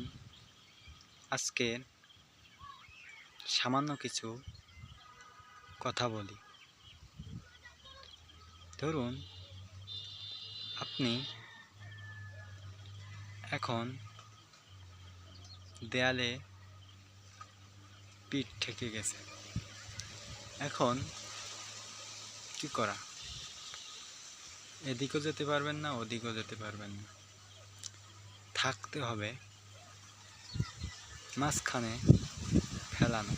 চলুন আজকে সামান্য কিছু কথা বলি। ধরুন, আপনি এখন দেয়ালে পিঠ ঠেকে গেছে এখন কি করা? এদিকেও যেতে পারবেন না, ওদিকেও যেতে পারবেন না। থাকতে হবে মাঝখানে ফেলানো।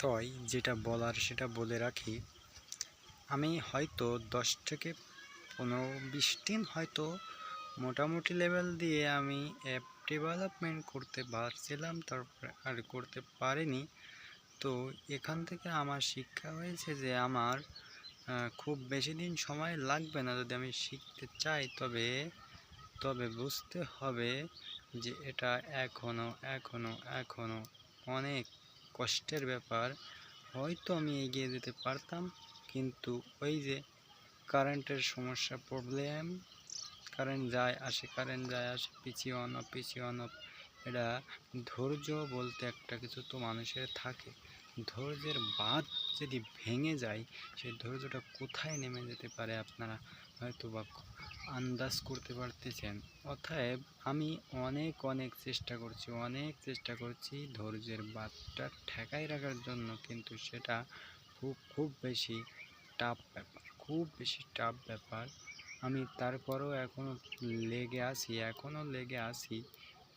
তাই যেটা বলার সেটা বলে রাখি, আমি হয়তো দশ থেকে পনেরো বিশ দিন হয়তো মোটামুটি লেভেল দিয়ে আমি অ্যাপ ডেভেলপমেন্ট করতে পারছিলাম, তারপরে আর করতে পারিনি। তো এখান থেকে আমার শিক্ষা হয়েছে যে আমার খুব বেশি দিন সময় লাগবে না যদি আমি শিখতে চাই। তবে তবে বুঝতে হবে যে এটা এখনও এখনও এখনও অনেক কষ্টের ব্যাপার। হয়তো আমি এগিয়ে যেতে পারতাম, কিন্তু ওই যে কারেন্টের সমস্যা প্রবলেম কারেন্ট যায়, আসে কারেন্ট যায়, আসে, পিছিয়ে অন পিছিয়ে অন এটা ধৈর্য বলতে একটা কিছু তো মানুষের থাকে। ধৈর্যের বাঁধ যদি ভেঙে যায়, সেই ধৈর্যটা কোথায় নেমে যেতে পারে আপনারা হয়তো বা আন্দাজ করতে পারতেছেন। অতএব আমি অনেক অনেক চেষ্টা করছি, অনেক চেষ্টা করছি ধৈর্যের বাঁধটা ঠেকাই রাখার জন্য, কিন্তু সেটা খুব খুব বেশি টাফ ব্যাপার, খুব বেশি টাফ ব্যাপার। আমি তারপরেও এখনও লেগে আছি এখনও লেগে আছি,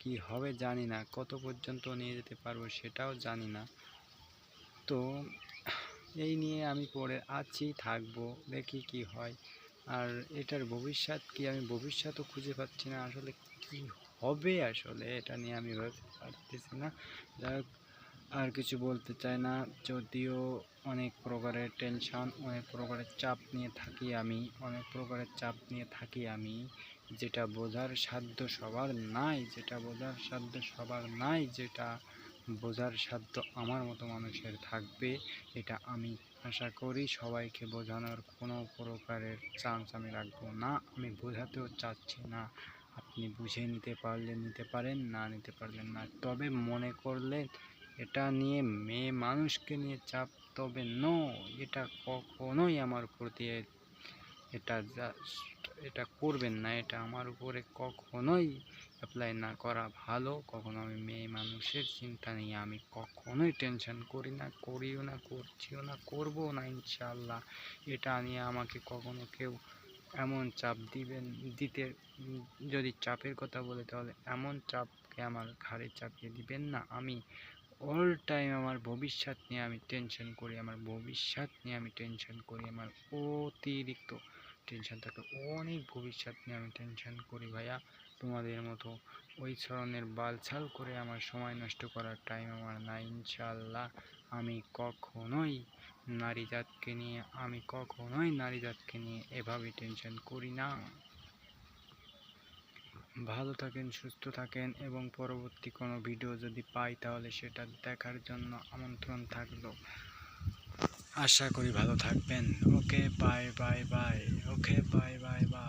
কি হবে জানি না, কত পর্যন্ত নিয়ে যেতে পারব সেটাও জানি না। তো এই নিয়ে আমি পড়ে আছি, থাকব, দেখি কি হয়। আর এটার ভবিষ্যৎ কি? আমি ভবিষ্যৎও খুঁজে পাচ্ছি না। আসলে কি হবে আসলে এটা নিয়ে আমি ভাবতে পারতেছি না। যাই আর কিছু বলতে চাই না। যদিও অনেক প্রকারের টেনশন অনেক প্রকারের চাপ নিয়ে থাকি আমি, অনেক প্রকারের চাপ নিয়ে থাকি আমি। যেটা বোঝার সাধ্য সবার নাই, যেটা বোঝার সাধ্য সবার নাই, যেটা বোঝার সাধ্য আমার মতো মানুষের থাকবে, এটা আমি আশা করি। সবাইকে বোঝানোর কোনো প্রকারের চান্স আমি রাখব না। আমি বোঝাতেও চাচ্ছি না। আপনি বুঝে নিতে পারলে নিতে পারেন, না নিতে পারলেন না। তবে মনে করলে এটা নিয়ে মেয়ে মানুষকে নিয়ে চাপ তবে নো এটা কখনোই আমার প্রতি এটা এটা করবেন না, এটা আমার উপরে কখনোই অ্যাপ্লাই না করা ভালো। কখনো আমি মেয়ে মানুষের চিন্তা নিয়ে আমি কখনোই টেনশন করি না, করিও না, করছিও না, করব না ইনশাল্লাহ এটা নিয়ে আমাকে কখনো কেউ এমন চাপ দিবেন, দিতে যদি চাপের কথা বলে তাহলে এমন চাপকে আমার ঘাড়ে চাপিয়ে দিবেন না। আমি অল টাইম আমার ভবিষ্যৎ নিয়ে আমি টেনশন করি, আমার ভবিষ্যৎ নিয়ে আমি টেনশন করি, আমার অতিরিক্ত টেনশন থাকে। অনেক ভবিষ্যৎ নিয়ে আমি টেনশন করি ভাইয়া। তোমাদের মতো ওই ধরনের বালছাল করে আমার সময় নষ্ট করার টাইম আমার নাই ইনশাল্লাহ আমি কখনোই নারী জাতকে নিয়ে, আমি কখনোই নারী জাতকে নিয়ে এভাবে টেনশন করি না। ভালো থাকেন, সুস্থ থাকেন এবং পরবর্তী কোনো ভিডিও যদি পাই তাহলে সেটা দেখার জন্য আমন্ত্রণ থাকল। আশা করি ভালো থাকবেন। Okay bye bye bye okay bye bye bye